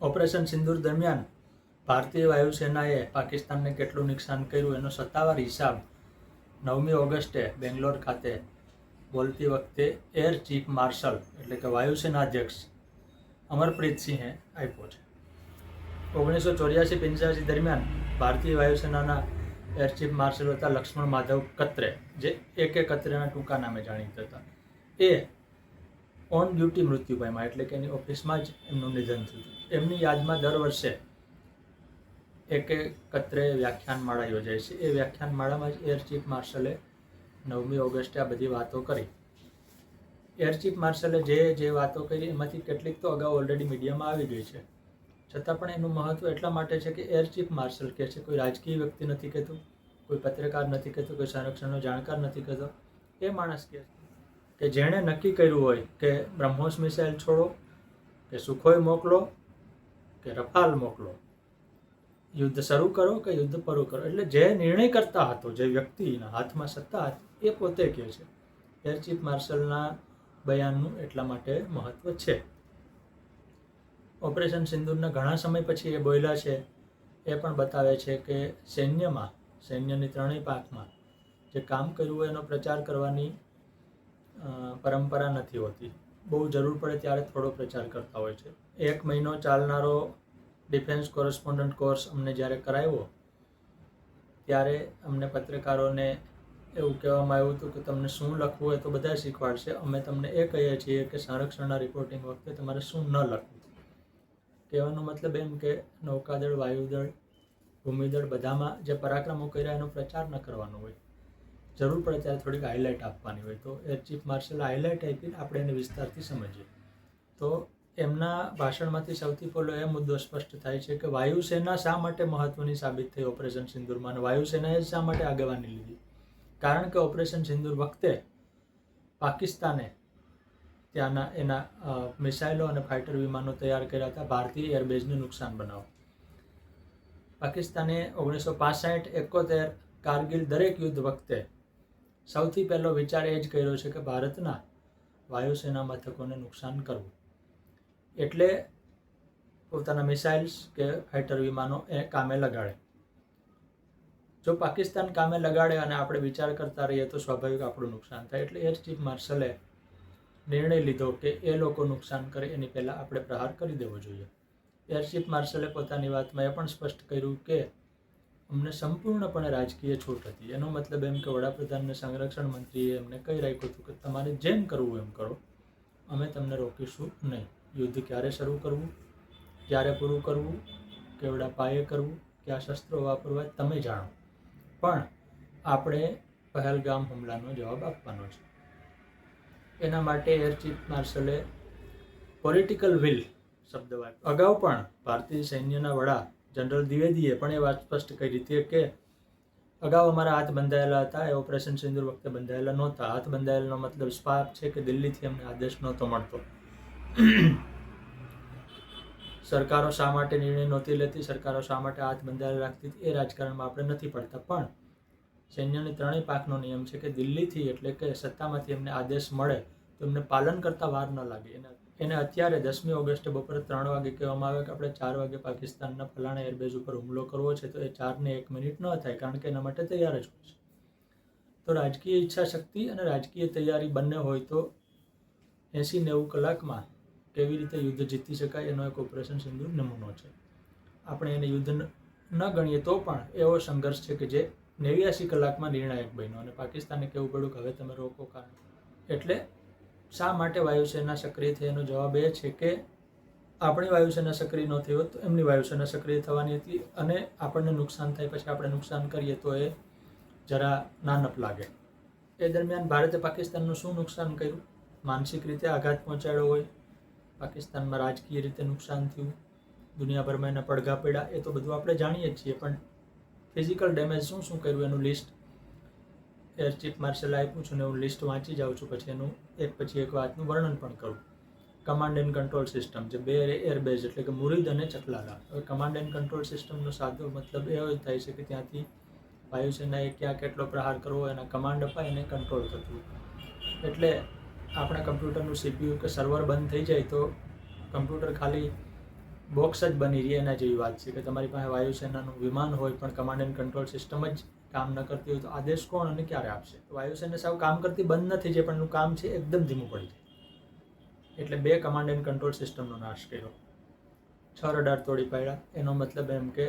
Operation સિંદૂર દરમિયાન ભારતીય વાયુસેનાએ પાકિસ્તાનને કેટલું નુકસાન કર્યું એનો સત્તાવાર હિસાબ નવમી ઓગસ્ટે બેંગ્લોર ખાતે બોલતી વખતે એર ચીફ માર્શલ એટલે કે વાયુસેના અધ્યક્ષ અમરપ્રીત સિંહે આપ્યો છે. ઓગણીસો ચોર્યાસી પંચ્યાસી દરમિયાન ભારતીય વાયુસેનાના એર ચીફ માર્શલ હતા લક્ષ્મણ માધવ કત્રે, જે એક કત્રેના ટૂંકા નામે જાણીતા હતા. એ ઓન ડ્યુટી મૃત્યુ પામ્યા એટલે કે એની ઓફિસમાં જ એમનું નિધન થયું એમની યાદમાં દર વર્ષે એક કત્રે વ્યાખ્યાન માળા યોજાય છે. એ વ્યાખ્યાન માળામાં જ એર ચીફ માર્શલે નવમી ઓગસ્ટે આ બધી વાતો કરી. એર ચીફ માર્શલે જે જે વાતો કરી એમાંથી કેટલીક તો અગાઉ ઓલરેડી મીડિયામાં આવી ગઈ છે. છતાં પણ એનું મહત્વ એટલા માટે છે કે એર ચીફ માર્શલ કહે છે, કોઈ રાજકીય વ્યક્તિ નથી કહેતું, કોઈ પત્રકાર નથી કહેતું, કોઈ સંરક્ષણનો જાણકાર નથી કહેતો. એ માણસ કહે છે. કે જેણે નક્કી કર્યું હોય કે બ્રહ્મોસ મિસાઇલ છોડો, કે સુખોઈ મોકલો, કે રફાલ મોકલો. યુદ્ધ શરૂ કરો કે યુદ્ધ પૂરું કરો? એટલે જે નિર્ણય કરતા હતો, જે વ્યક્તિના હાથમાં સત્તા હતી, એ પોતે કહે છે એર ચીફ માર્શલના બયાનનું એટલા માટે મહત્વ છે. ઓપરેશન સિંદૂરના ઘણા સમય પછી એ બોયલા છે, એ પણ બતાવે છે કે સૈન્યમાં, સૈન્યની ત્રણેય પાકમાં જે કામ કર્યું હોય એનો પ્રચાર કરવાની પરંપરા નથી હોતી. બહુ જરૂર પડે ત્યારે થોડો પ્રચાર કરતા હોય છે. એક મહિનો ચાલનારો ડિફેન્સ કોરસ્પોન્ડન્ટ કોર્સ અમને જ્યારે કરાવ્યો, ત્યારે અમને પત્રકારોને એવું કહેવામાં આવ્યું હતું કે તમને શું લખવું હોય તો બધા શીખવાડશે. અમે તમને એ કહીએ છીએ કે સંરક્ષણના રિપોર્ટિંગ વખતે તમારે શું ન લખવું. કહેવાનો મતલબ એમ કે નૌકાદળ, વાયુદળ, ભૂમિદળ બધામાં જે પરાક્રમો કર્યા એનો પ્રચાર ન કરવાનો હોય. જરૂર પડે ત્યારે થોડીક હાઇલાઇટ આપવાની હોય. તો એર ચીફ માર્શલ હાઇલાઇટ આપી આપણે એને વિસ્તારથી સમજીએ. તો એમના ભાષણમાંથી સૌથી પહેલો એ મુદ્દો સ્પષ્ટ થાય છે કે વાયુસેના શા માટે મહત્વની સાબિત થઈ ઓપરેશન સિંદુરમાં અને વાયુસેનાએ શા માટે આગેવાની લીધી? કારણ કે ઓપરેશન સિંદુર વખતે પાકિસ્તાને ત્યાંના એના મિસાઇલો અને ફાઇટર વિમાનો તૈયાર કર્યા હતા. ભારતીય એરબેઝને નુકસાન બનાવવા. પાકિસ્તાને ઓગણીસો પાસઠ એકોતેર કારગિલ દરેક યુદ્ધ વખતે સૌથી પહેલો વિચાર એ જ કર્યો છે કે ભારતના વાયુસેના મથકોને નુકસાન કરવું. એટલે પોતાના મિસાઇલ્સ કે ફાઇટર વિમાનો એ કામે લગાડે. જો પાકિસ્તાન કામે લગાડે અને આપણે વિચાર કરતા રહીએ તો સ્વાભાવિક આપણું નુકસાન થાય. એટલે એર ચીફ માર્શલે નિર્ણય લીધો કે એ લોકો નુકસાન કરે એની પહેલાં આપણે પ્રહાર કરી દેવો જોઈએ. એર ચીફ માર્શલે પોતાની વાતમાં એ પણ સ્પષ્ટ કર્યું કે અમને સંપૂર્ણપણે રાજકીય છૂટ હતી. એનો મતલબ એમ કે વડાપ્રધાનને સંરક્ષણ મંત્રીએ એમને કહી રાખ્યું હતું કે તમારે જેમ કરવું એમ કરો. અમે તમને રોકીશું નહીં. યુદ્ધ ક્યારે શરૂ કરવું? ક્યારે પૂરું કરવું? કેવડા પાયે કરવું? કયા શસ્ત્રો વાપરવા? તમે જાણો. પણ આપણે પહેલગામ હુમલાનો જવાબ આપવાનો છે. એના માટે એર ચીફ માર્શલે પોલિટિકલ વિલ શબ્દ વાપર્યો. અગાઉ પણ ભારતીય સૈન્યના વડા જનરલ દ્વિવેદીએ પણ એ વાત સ્પષ્ટ કરી હતી કે અગાઉ અમારા હાથ બંધાયેલા હતા, એ ઓપરેશન સિંદુર વખતે બંધાયેલા નહોતા. હાથ બંધાયેલાનો મતલબ સ્પાપ છે કે દિલ્હીથી અમને આદેશ નહોતો મળતો. સરકારો શા માટે નિર્ણય નહોતી લેતી, સરકારો શા માટે હાથ બંધાયેલા રાખતી હતી એ રાજકારણમાં આપણે નથી પડતા. પણ સૈન્યની ત્રણેય પાકનો નિયમ છે કે દિલ્હીથી એટલે કે સત્તામાંથી એમને આદેશ મળે તો એમને પાલન કરતા વાર ન લાગે. એને એને અત્યારે દસમી ઓગસ્ટે બપોરે ત્રણ વાગે કહેવામાં આવે કે આપણે ચાર વાગે પાકિસ્તાનના ફલાણા એરબેઝ ઉપર હુમલો કરવો છે, તો એ ચારને એક મિનિટ ન થાય કારણ કે એના માટે તૈયાર જ હોય છે. તો રાજકીય ઈચ્છા શક્તિ અને રાજકીય તૈયારી બંને હોય તો એંસી નેવું કલાકમાં કેવી રીતે યુદ્ધ જીતી શકાય એનો એક ઓપરેશન સિંધુ નમૂનો છે. આપણે એને યુદ્ધ ન ગણીએ તો પણ એવો સંઘર્ષ છે કે જે નેવ્યાસી કલાકમાં નિર્ણાયક બન્યો અને પાકિસ્તાને કહેવું પડ્યું કે હવે તમે રોકો કારણ એટલે શા માટે વાયુસેના સક્રિય થઈ એનો જવાબ એ છે કે આપણી વાયુસેના સક્રિય ન થઈ હોત તો એમની વાયુસેના સક્રિય થવાની હતી અને આપણને નુકસાન થાય પછી આપણે નુકસાન કરીએ તો એ જરા નાનપ લાગે. એ દરમિયાન ભારતે પાકિસ્તાનનું શું નુકસાન કર્યું? માનસિક રીતે આઘાત પહોંચાડ્યો હોય? પાકિસ્તાનમાં રાજકીય રીતે નુકસાન થયું? દુનિયાભરમાં એના પડઘા પડ્યા? એ તો બધું આપણે જાણીએ જ છીએ, પણ ફિઝિકલ ડેમેજ શું શું કર્યું? એનું લિસ્ટ એર ચીફ માર્શલ આપ્યું છું ને હું લિસ્ટ વાંચી જાઉં છું પછી એનું એક પછી એક વાતનું વર્ણન પણ કરું. કમાન્ડ એન્ડ કંટ્રોલ સિસ્ટમ જે બે એરબેઝ એટલે કે મુરીદ અને ચકલાલા હવે કમાન્ડ એન્ડ કંટ્રોલ સિસ્ટમનો સાદો મતલબ એ જ થાય છે કે ત્યાંથી વાયુસેનાએ ક્યાં કેટલો પ્રહાર કરવો, એના કમાન્ડ અપાય એને કંટ્રોલ થતું એટલે આપણા કમ્પ્યુટરનું સીપીયુ કે સર્વર બંધ થઈ જાય તો કમ્પ્યુટર ખાલી બોક્સ જ બની રહી એના જેવી વાત છે કે તમારી પાસે વાયુસેનાનું વિમાન હોય પણ કમાન્ડ એન્ડ કંટ્રોલ સિસ્ટમ જ કામ ન કરતી હોય તો આદેશ કોણ અને ક્યારે આપશે? વાયુસેના સાવ કામ કરતી બંધ નથી જે, પણ એનું કામ છે એકદમ ધીમું પડી જાય. એટલે બે કમાન્ડ એન્ડ કંટ્રોલ સિસ્ટમનો નાશ કર્યો. છ રડાર તોડી પાડ્યા. એનો મતલબ એમ કે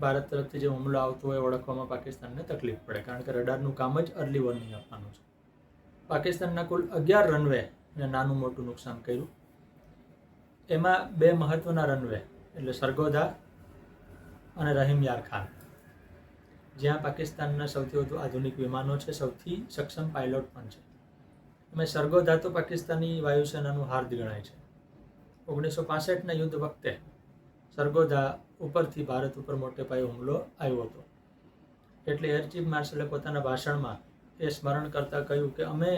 ભારત તરફથી જે હુમલો આવતો હોય ઓળખવામાં પાકિસ્તાનને તકલીફ પડે, કારણ કે રડારનું કામ જ અર્લી વોર્નિંગ આપવાનું છે. પાકિસ્તાનના કુલ અગિયાર રનવે નાનું મોટું નુકસાન કર્યું. એમાં બે મહત્વના રનવે, એટલે સરગોધા અને રહીમ યાર ખાન. જ્યાં પાકિસ્તાનના સૌથી વધુ આધુનિક વિમાનો છે, સૌથી સક્ષમ પાયલોટ પણ છે. એમાં સરગોધા તો પાકિસ્તાની વાયુસેનાનું હાર્દ ગણાય છે. ઓગણીસો પાસઠના યુદ્ધ વખતે સરગોધા ઉપરથી ભારત ઉપર મોટે પાયે હુમલો આવ્યો હતો. એટલે એર ચીફ માર્શલે પોતાના ભાષણમાં એ સ્મરણ કરતાં કહ્યું કે અમે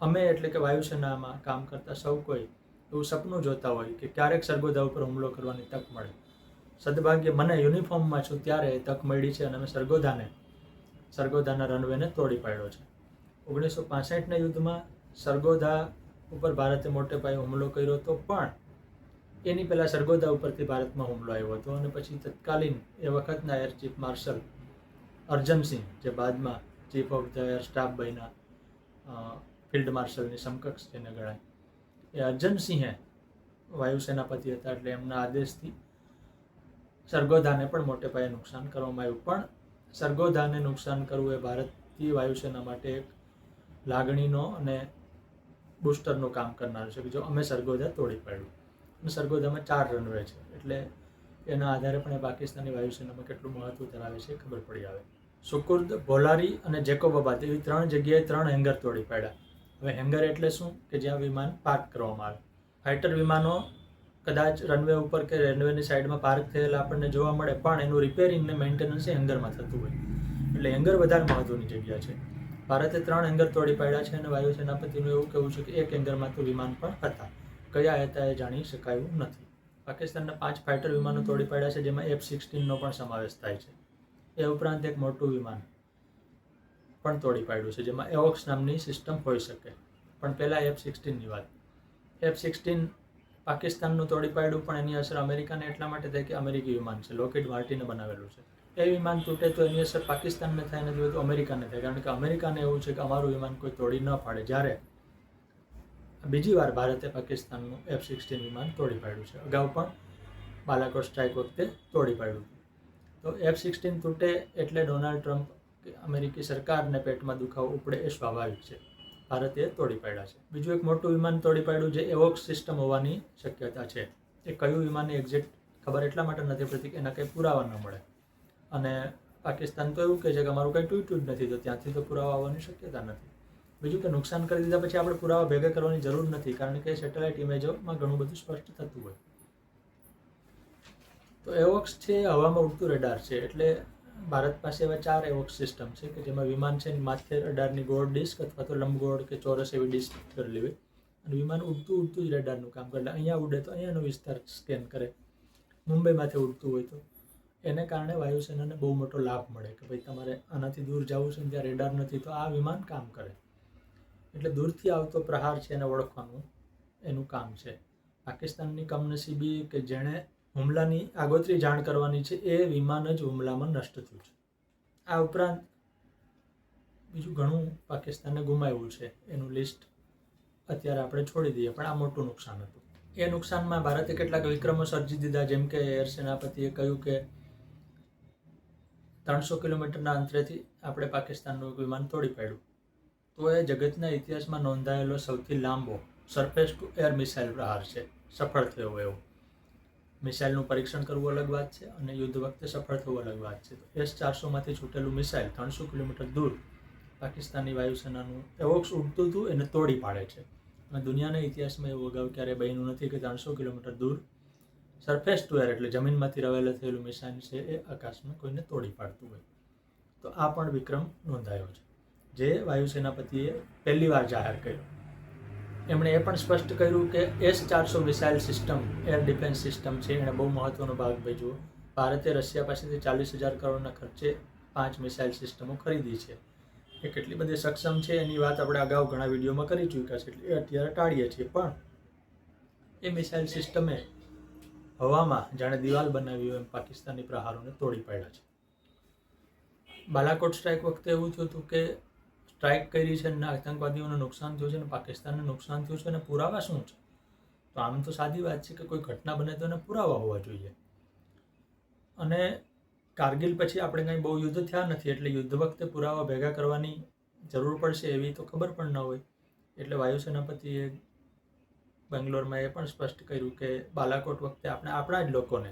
અમે એટલે કે વાયુસેનામાં કામ કરતા સૌ કોઈ એવું સપનું જોતા હોય કે ક્યારેક સરગોધા ઉપર હુમલો કરવાની તક મળે. સદભાગ્ય મને યુનિફોર્મમાં છું ત્યારે એ તક મળી છે અને મેં સરગોદાને, સરગોદાના રનવેને તોડી પાડ્યો છે. ઓગણીસો પાસઠના યુદ્ધમાં સરગોદા ઉપર ભારતે મોટે પાયે હુમલો કર્યો હતો પણ એની પહેલાં સરગોદા ઉપરથી ભારતમાં હુમલો આવ્યો હતો અને પછી તત્કાલીન એ વખતના એર ચીફ માર્શલ અર્જનસિંહ જે બાદમાં chief of the air staff બન્યા ફિલ્ડ માર્શલની સમકક્ષ જેને ગણાય. એ અર્જનસિંહે વાયુસેનાપતિ હતા એટલે એમના આદેશથી સરગોધાને પણ મોટે પાયે નુકસાન કરવામાં આવ્યું. પણ સરગોધાને નુકસાન કરવું એ ભારતીય વાયુસેના માટે એક લાગણીનો અને બુસ્ટરનું કામ કરનારું છે કે જો અમે સરગોધા તોડી પાડ્યું. અને સરગોધામાં ચાર રનવે છે. એટલે એના આધારે પણ એ પાકિસ્તાની વાયુસેનામાં કેટલું મહત્વ ધરાવે છે ખબર પડી આવે. સુકુર્દ, ભોલારી અને જેકોબાબાદ એવી ત્રણ જગ્યાએ ત્રણ હેંગર તોડી પાડ્યા. હવે હેંગર એટલે શું? કે જ્યાં વિમાન પાર્ક કરવામાં આવે. ફાઇટર વિમાનો કદાચ રનવે ઉપર કે રનવેની સાઈડમાં પાર્ક થયેલા આપણને જોવા મળે, પણ એનું રિપેરિંગ ને મેન્ટેનન્સ એ હેંગરમાં થતું હોય. એટલે હેંગર વધારે મહત્વની જગ્યા છે. ભારતે ત્રણ હેંગર તોડી પાડ્યા છે અને વાયુસેનાપતિનું એવું કહેવું છે કે એક હેંગરમાં તો વિમાન પણ હતા. કયા હતા એ જાણી શકાયું નથી. પાકિસ્તાનના પાંચ ફાઇટર વિમાનો તોડી પાડ્યા છે, જેમાં એફ સિક્સટીનનો પણ સમાવેશ થાય છે. એ ઉપરાંત એક મોટું વિમાન. પણ તોડી પાડ્યું છે, જેમાં એવોક્સ નામની સિસ્ટમ હોઈ શકે. પણ પહેલાં એફ સિક્સટીનની વાત. એફ સિક્સટીન પાકિસ્તાનનું તોડી પાડ્યું, પણ એની અસર અમેરિકાને એટલા માટે થાય કે અમેરિકી વિમાન છે. લોકેટ માર્ટીને બનાવેલું છે. એ વિમાન તૂટે તો એની અસર પાકિસ્તાનને થાય ને જોઈએ તો અમેરિકાને થાય. કારણ કે અમેરિકાને એવું છે કે અમારું વિમાન કોઈ તોડી ન પાડે. જ્યારે બીજી વાર ભારતે પાકિસ્તાનનું એફ સિક્સટીન વિમાન તોડી પાડ્યું છે. અગાઉ પણ બાલાકોટ સ્ટ્રાઇક વખતે તોડી પાડ્યું તો એફ સિક્સટીન તૂટે એટલે ડોનાલ્ડ ટ્રમ્પ કે અમેરિકી સરકારને પેટમાં દુખાવો ઉપડે એ સ્વાભાવિક છે. ભારતે તોડી પાડ્યા છે. બીજું એક મોટું વિમાન તોડી પાડ્યું જે એવોક્સ સિસ્ટમ હોવાની શક્યતા છે. એ કયું વિમાનની એક્ઝેક્ટ ખબર એટલા માટે નથી પડતી કે એના કંઈ પુરાવા ન મળે. અને પાકિસ્તાન તો એવું કહે છે કે અમારું કંઈ તૂટ્યું જ નથી, તો ત્યાંથી તો પુરાવા આવવાની શક્યતા નથી. બીજું કે નુકસાન કરી દીધા પછી આપણે પુરાવા ભેગા કરવાની જરૂર નથી, કારણ કે સેટેલાઇટ ઇમેજોમાં ઘણું બધું સ્પષ્ટ થતું હોય. તો એવોક્સ છે હવામાં ઉડતું રેડાર છે, એટલે ભારત પાસે એવા ચાર એવોક્સ સિસ્ટમ છે કે જેમાં વિમાન છે માથે રડારની ગોળ ડિસ્ક અથવા તો લંબગોળ કે ચોરસ એવી ડિસ્ક કરેલી હોય અને વિમાન ઉડતું ઉડતું જ રડારનું કામ કરે. અહીંયા ઉડે તો અહીંયાનો વિસ્તાર સ્કેન કરે. મુંબઈમાંથી ઉડતું હોય તો. એને કારણે વાયુસેનાને બહુ મોટો લાભ મળે કે ભાઈ તમારે આનાથી દૂર જવું છે ત્યાં રેડાર નથી તો આ વિમાન કામ કરે. એટલે દૂરથી આવતો પ્રહાર છે એને ઓળખવાનું. એનું કામ છે. પાકિસ્તાનની કમનસીબી કે જેણે હુમલાની આગોતરી જાણ કરવાની છે, એ વિમાન જ હુમલામાં નષ્ટ થયું છે. આ ઉપરાંત બીજું ઘણું પાકિસ્તાને ગુમાવ્યું છે, એનું લિસ્ટ અત્યારે આપણે છોડી દઈએ, પણ આ મોટું નુકસાન હતું. એ નુકસાનમાં ભારતે કેટલાક વિક્રમો સર્જી દીધા, જેમ કે એર સેનાપતિએ કહ્યું કે ત્રણસો કિલોમીટરના અંતરેથી આપણે પાકિસ્તાનનું વિમાન તોડી પાડ્યું. તો એ જગતના ઇતિહાસમાં નોંધાયેલો સૌથી લાંબો સરફેસ ટુ એર મિસાઇલ પ્રહાર છે, સફળ થયો એવો. મિસાઇલનું પરીક્ષણ કરવું અલગ વાત છે અને યુદ્ધ વખતે સફળ થવું અલગ વાત છે. તો એસ ચારસોમાંથી છૂટેલું મિસાઇલ ત્રણસો કિલોમીટર દૂર પાકિસ્તાની વાયુસેનાનું એવોક્સ ઉડતું હતું, એને તોડી પાડે છે. અને દુનિયાના ઇતિહાસમાં એવું અગાઉ ક્યારેય બન્યું નથી કે ત્રણસો કિલોમીટર દૂર સરફેસ ટુ એર એટલે જમીનમાંથી રવેલે થયેલું મિસાઇલ છે એ આકાશમાં કોઈને તોડી પાડતું હોય. તો આ પણ વિક્રમ નોંધાયો છે. જે વાયુસેનાપતિએ પહેલી વાર જાહેર કર્યો. એમણે એ પણ સ્પષ્ટ કર્યું કે એસ ચારસો missile system, air defence system છે. એણે બહુ મહત્ત્વનો ભાગ ભજવો ભારતે રશિયા પાસેથી ચાલીસ હજાર કરોડના ખર્ચે પાંચ મિસાઇલ સિસ્ટમો ખરીદી છે. એ કેટલી બધી સક્ષમ છે એની વાત આપણે અગાઉ ઘણા વિડીયોમાં કરી ચૂક્યા છે એટલે એ અત્યારે ટાળીએ છીએ. પણ એ મિસાઇલ સિસ્ટમે હવામાં જાણે દિવાલ બનાવી એમ પાકિસ્તાની પ્રહારોને તોડી પાડ્યા છે. બાલાકોટ સ્ટ્રાઇક વખતે એવું થયું હતું કે સ્ટ્રાઇક કરી છે અને આતંકવાદીઓને નુકસાન થયું છે અને પાકિસ્તાનને નુકસાન થયું છે અને પુરાવા શું છે? તો આમ તો સાદી વાત છે કે કોઈ ઘટના બને તો એને પુરાવા હોવા જોઈએ. અને કારગિલ પછી આપણે કંઈ બહુ યુદ્ધ થયા નથી, એટલે યુદ્ધ વખતે પુરાવા ભેગા કરવાની જરૂર પડશે એવી તો ખબર પણ ન હોય. એટલે વાયુસેનાપતિએ બેંગ્લોરમાં એ પણ સ્પષ્ટ કર્યું કે બાલાકોટ વખતે આપણે, આપણા જ લોકોને,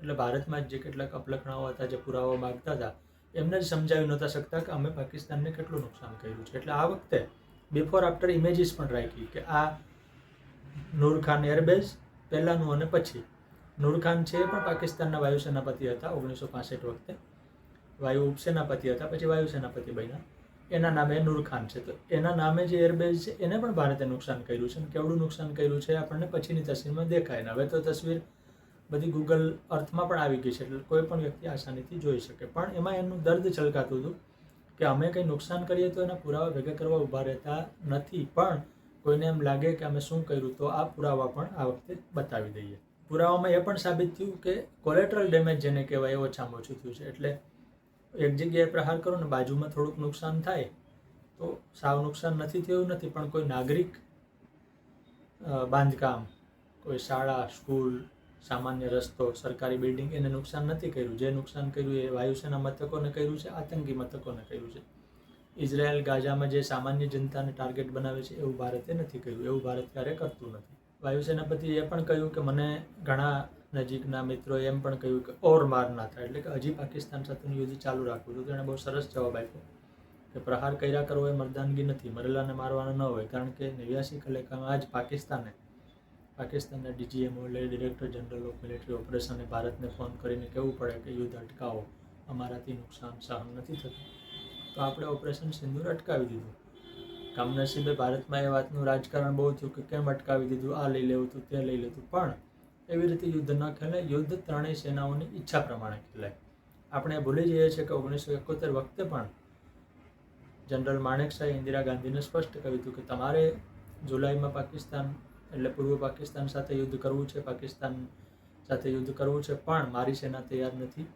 એટલે ભારતમાં જ જે કેટલાક અપલખણાઓ હતા, જે પુરાવા માગતા હતા એમને જ સમજાવી નહોતા શકતા કે અમે પાકિસ્તાનને કેટલું નુકસાન કર્યું છે. એટલે આ વખતે બિફોર આફ્ટર ઇમેજીસ પણ રાખી કે આ નૂરખાન એરબેઝ પહેલાંનું અને પછી. નૂરખાન છે પણ પાકિસ્તાનના વાયુસેનાપતિ હતા, ઓગણીસો પાસઠ વખતે. વાયુ ઉપસેનાપતિ હતા, પછી વાયુસેનાપતિ બન્યા. એના નામે નૂરખાન છે. તો એના નામે જે એરબેઝ છે, એને પણ ભારતે નુકસાન કર્યું છે. અને કેવડું નુકસાન કર્યું છે આપણને પછીની તસવીરમાં દેખાય. ને હવે તો તસવીર બધી ગૂગલ અર્થમાં પણ આવી ગઈ છે એટલે કોઈ પણ વ્યક્તિ આસાનીથી જોઈ શકે. પણ એમાં એનું દર્દ છલકાતું હતું કે અમે કંઈ નુકસાન કરીએ તો એના પુરાવા ભેગા કરવા ઊભા રહેતા નથી. પણ કોઈને એમ લાગે કે અમે શું કર્યું તો આ પુરાવા પણ આ વખતે બતાવી દઈએ. પુરાવામાં એ પણ સાબિત થયું કે કોલેટરલ ડેમેજ જેને કહેવાય એ ઓછામાં ઓછું થયું છે. એટલે એક જગ્યાએ પ્રહાર કરો ને બાજુમાં થોડુંક નુકસાન થાય તો સાવ નુકસાન નથી થયું નથી. પણ કોઈ નાગરિક બાંધકામ, કોઈ શાળા, સ્કૂલ સામાન્ય રસ્તો, સરકારી બિલ્ડિંગ એને નુકસાન નથી કર્યું. જે નુકસાન કર્યું એ વાયુસેના મથકોને કર્યું છે, આતંકી મથકોને કર્યું છે. ઇઝરાયલ ગાઝામાં જે સામાન્ય જનતાને ટાર્ગેટ બનાવે છે, એવું ભારતે નથી કર્યું. એવું ભારત ક્યારે કરતું નથી. વાયુસેનાપતિએ એ પણ કહ્યું કે મને ઘણા નજીકના મિત્રો એમ પણ કહ્યું કે ઓર માર ના થાય. એટલે કે હજી પાકિસ્તાન સાથેનું યુદ્ધ ચાલુ રાખવું હતું. તેણે બહુ સરસ જવાબ આપ્યો કે પ્રહાર કર્યા કરવો એ મર્દાનગી નથી. મરેલાને મારવાનો ન હોય. કારણ કે નેવ્યાસી કલેકામાં આજ પાકિસ્તાને પાકિસ્તાનના ડીજીએમઓ એટલે ડિરેક્ટર જનરલ ઓફ મિલિટરી ઓપરેશને ભારતને ફોન કરીને કહેવું પડે કે યુદ્ધ અટકાવો. અમારાથી નુકસાન સહન નથી થતું. તો આપણે ઓપરેશન સિંદૂર અટકાવી દીધું. કમનસીબે ભારતમાં એ વાતનું રાજકારણ બહુ થયું કે કેમ અટકાવી દીધું? આ લઈ લેવું હતું તે લઈ લેતું. પણ એવી રીતે યુદ્ધ ન ખેલાય યુદ્ધ ત્રણેય સેનાઓની ઈચ્છા પ્રમાણે ખેલાય. આપણે ભૂલી જઈએ છીએ કે ઓગણીસો એકોતેર વખતે પણ જનરલ માણેકશાહે ઇન્દિરા ગાંધીને સ્પષ્ટ કર્યું હતું કે તમારે જુલાઈમાં પાકિસ્તાન એટલે પૂર્વ પાકિસ્તાન સાથે યુદ્ધ કરવું છે, પાકિસ્તાન સાથે યુદ્ધ કરવું છે, પણ મારી સેના તૈયાર નથી.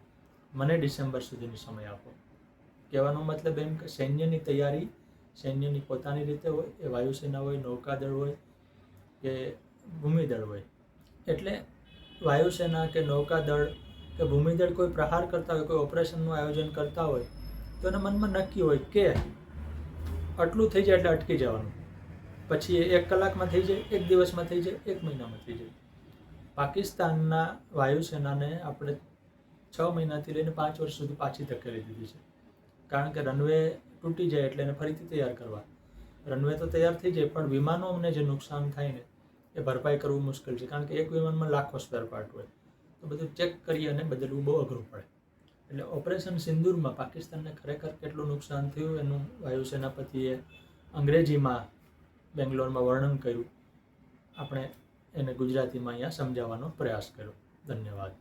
મને ડિસેમ્બર સુધીનો સમય આપો. કહેવાનો મતલબ એમ કે સૈન્યની તૈયારી, સૈન્યની પોતાની રીતે હોય, એ વાયુસેના હોય, નૌકાદળ હોય, કે ભૂમિદળ હોય. એટલે વાયુસેના કે નૌકાદળ કે ભૂમિદળ કોઈ પ્રહાર કરતા હોય, કોઈ ઓપરેશનનું આયોજન કરતા હોય, તો એના મનમાં નક્કી હોય કે આટલું થઈ જાય એટલે અટકી જવાનું. પછી એ એક કલાકમાં થઈ જાય, એક દિવસમાં થઈ જાય, એક મહિનામાં થઈ જાય. પાકિસ્તાનના વાયુસેનાને આપણે છ મહિનાથી લઈને પાંચ વર્ષ સુધી પાછી ધકેલી દીધી છે. કારણ કે રનવે તૂટી જાય એટલે એને ફરીથી તૈયાર કરવા. રનવે તો તૈયાર થઈ જાય, પણ વિમાનોને જે નુકસાન થાય ને, એ ભરપાઈ કરવું મુશ્કેલ છે. કારણ કે એક વિમાનમાં લાખો સ્પેર પાર્ટ હોય. તો બધું ચેક કરી અને બદલવું બહુ અઘરું પડે. એટલે ઓપરેશન સિંદૂરમાં પાકિસ્તાનને ખરેખર કેટલું નુકસાન થયું? એનું વાયુસેનાપતિએ અંગ્રેજીમાં બેંગ્લોરમાં વર્ણન કર્યું. આપણે એને ગુજરાતીમાં અહીંયા સમજાવવાનો પ્રયાસ કર્યો. ધન્યવાદ.